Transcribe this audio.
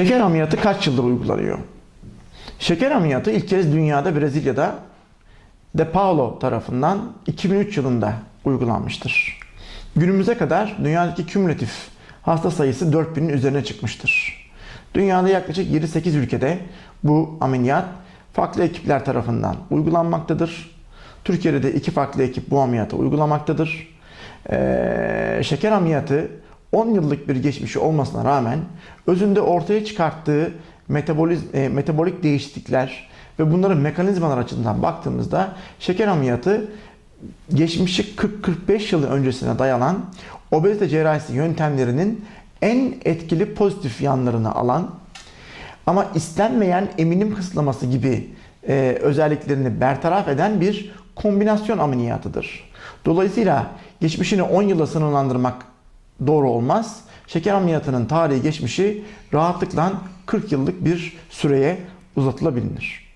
Şeker ameliyatı kaç yıldır uygulanıyor? Şeker ameliyatı ilk kez dünyada Brezilya'da De Paulo tarafından 2003 yılında uygulanmıştır. Günümüze kadar dünyadaki kümülatif hasta sayısı 4000'in üzerine çıkmıştır. Dünyada yaklaşık 7-8 ülkede bu ameliyat farklı ekipler tarafından uygulanmaktadır. Türkiye'de de iki farklı ekip bu ameliyatı uygulamaktadır. Ee, şeker ameliyatı 10 yıllık bir geçmişi olmasına rağmen özünde ortaya çıkarttığı metaboliz, e, metabolik değişiklikler ve bunların mekanizmalar açısından baktığımızda şeker ameliyatı geçmişi 40-45 yılı öncesine dayanan obezite cerrahisi yöntemlerinin en etkili pozitif yanlarını alan ama istenmeyen eminim kısıtlaması gibi e, özelliklerini bertaraf eden bir kombinasyon ameliyatıdır. Dolayısıyla geçmişini 10 yıla sınırlandırmak doğru olmaz. Şeker ameliyatının tarihi geçmişi rahatlıkla 40 yıllık bir süreye uzatılabilir.